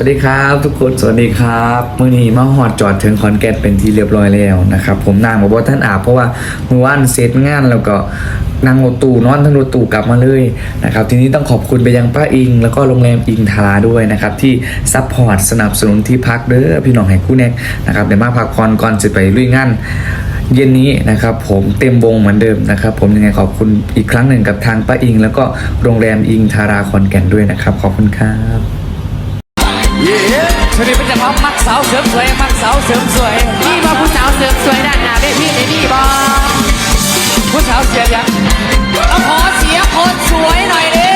วัสดีครับทุกคนสวัสดีครับมื่อนี้มาหอดจอดถึงขอนแกนเป็นที่เรียบร้อยแล้วนะครับผมนางบอกว่าท่านอาบเพราะว่าเมื่อวานเซตงานแล้วก็นั่งรถตู้นอนทั้งรถตู้กลับมาเลยนะครับทีนี้ต้องขอบคุณไปยังป้าอิง แล้วก็โรงแรมอิงทาราด้วยนะครับที่ซัพพอร์ตสนับสนุนที่พักเด้อพี่น้องแห่งคู่แนกนะครับเดี๋ยวมาพักผ่อนก่อนจะไปลุยงานเย็นนี้นะครับผมเต็มวงเหมือนเดิมนะครับ ผมยังไงขอบคุณอีกครั้งหนึ่งกับทางป้าอิง แล้วก็โรงแรมอิงทาราขอนแก่นด้วยนะครับ ขอบคุณครับ เสริมสวยมักสาวเสริมสวยนี่บอผู้สาวเสริมสวยด้านหน้าเวทีในนี่บอผู้สาวเสียยังเอาขอเสียคนสวยหน่อยเด้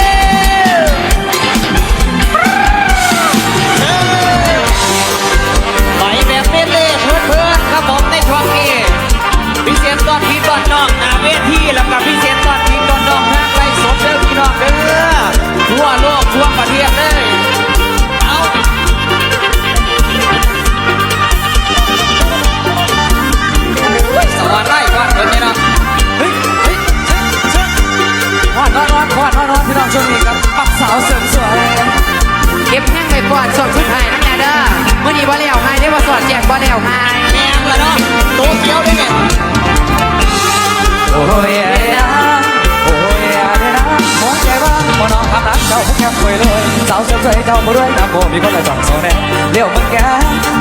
เมื่อนี้บ่แล้วไงได้บ่สอดแจกบ่แล้วไงแม่งละเนาะโตเกียวได้ไงโอ้ยเอ้ยโอ้ยเอ้นะหัวใจว่างบ่น้องคำรักเจ้าผู้แก้มคุยเลยสาวเสียใจเจ้าบ่ด้วยนะโบมีคนละจังโซแน่เลี้ยวมึงแก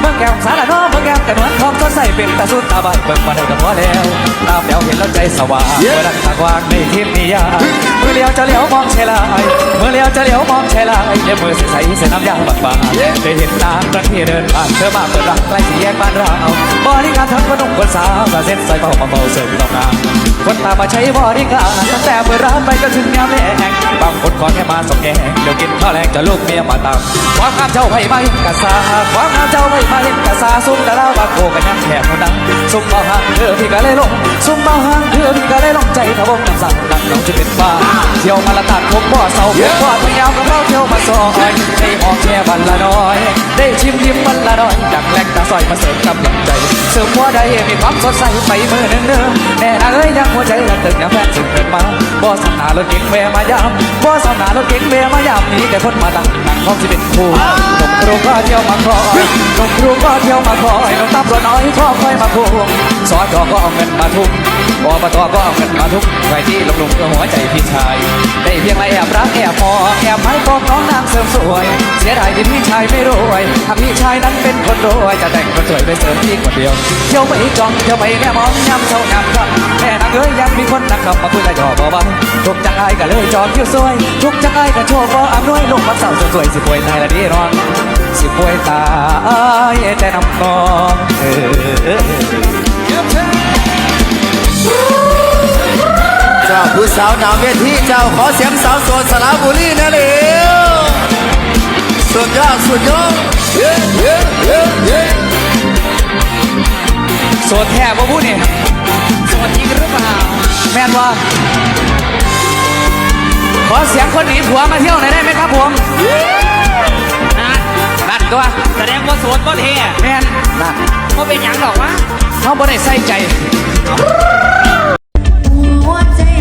มึงแกของสารละเนาะ แต่นวลทองก็ใส่เป็นตาสุดตาใบเบิ่งมาได้ก็พอแล้วตาแป๋วเห็นแล้วใจสว่างเมื่อรักตากวางในทิพย์นิยายเมื่อเลี้ยวจะเลี้ยวมองเชลายเมื่อเลี้ยวจะเลี้ยวมองเชลายเลี้ยวมือใสๆใส่น้ำยาบางๆได้เห็นตาครั้งที่เดินผ่านเธอมาเปิดรักใกล้สี่แยกบ้านเราบริการทั้งคนหนุ่มคนสาวกระเซ็นใส่เบาเบาเสริมต้องงามคนตามมาใช้บริการตั้งแต่เปิดร้านไปจนถึงยามแลงบางคนขอแค่มาส่งแกงเดี๋ยวกินข้าวแรงจะลูกเมียมาตามความงามเจ้าไม่ไม่กะซาความงามเจ้าไม่ไม่กะซาซุ้มแต่ละบาโกกันยังแขกคนนั้นซุ้มเบาห่างเธอพี่ก็เลยลงซุ่มเบาห่างเธอพี่ก็เลยลงใจทะวงน้ำสั่งดังน้องจะเป็นฟ้า เที่ยวมาละตัดผมบ่อเสาเพียงบ่อพยาวกับเราเที่ยวมาซอยได้ออกแค่วันละน้อย ได้ชิมยิ้มวันละน้อยดังแหลกตาซอยมาเสริมกำลังใจ เสริมหัวใดมีความสดใสไปมือหนึ่งเนื้อแน่นาเอ้ยยังหัวใจระตึกน้ำแพงสึงเกินมาบ่สำนารถเก๋งแวมายามบ่สำนารถเก๋งแวมายามมีแต่คนมาตั้งนั่งพร้อมจะเป็นคู่นมครูก็เที่ยวมาคอยนมครูก็เที่ยวมาคอยนมตำรวจน้อยก็คอยมาควงสอจอก็เอาเงินมาทุ่มอบตก็เอาเงินมาทุ่มใครที่ลงลุงก็หัวใจพี่ชายได้เพียงมาแอบรักแอบมองแอบไม้ปองน้องนางเสริมสวย เสียดายที่พี่ชายไม่รวยถ้าพี่ชายนั้นเป็นคนรวยจะแต่งคนสวยไปเสริมพี่คนเดียวเที่ยวไปจองเที่ยวไปแม่มองย้ำเช้าย้ำค่ำแม่นางเอ้ยยังมีคนนักขับมาคุยและจอบ่บังทุกจังไอ้ก็เลยจอดเที่ยวซวย ทุกจังไอ้ก็โชว์บ่อำนวยลงมาสาวสวยสิป่วยตายละดีร้อน สิป่วยตายแต่น้ำนองเออ เจ้าผู้สาวหนาวเวทีเจ้าขอเสียงสาวโสดสระบุรีนะเร็วสุดยอดสุดยอดเย้เย้เย้เย้โสดแท้บ่พูดนี่โสดจริงหรือเปล่า แม่นว่าขอเสียงคนหนีผัวมาเที่ยวหน่อยได้ไหมครับผมนั่นนั่นตัวแสดงว่าโสดบ่เท่แม่นนั่นบ่เป็นหยังหรอกวะเขาบ่ได้ใส่ใจ หัวใจอะไร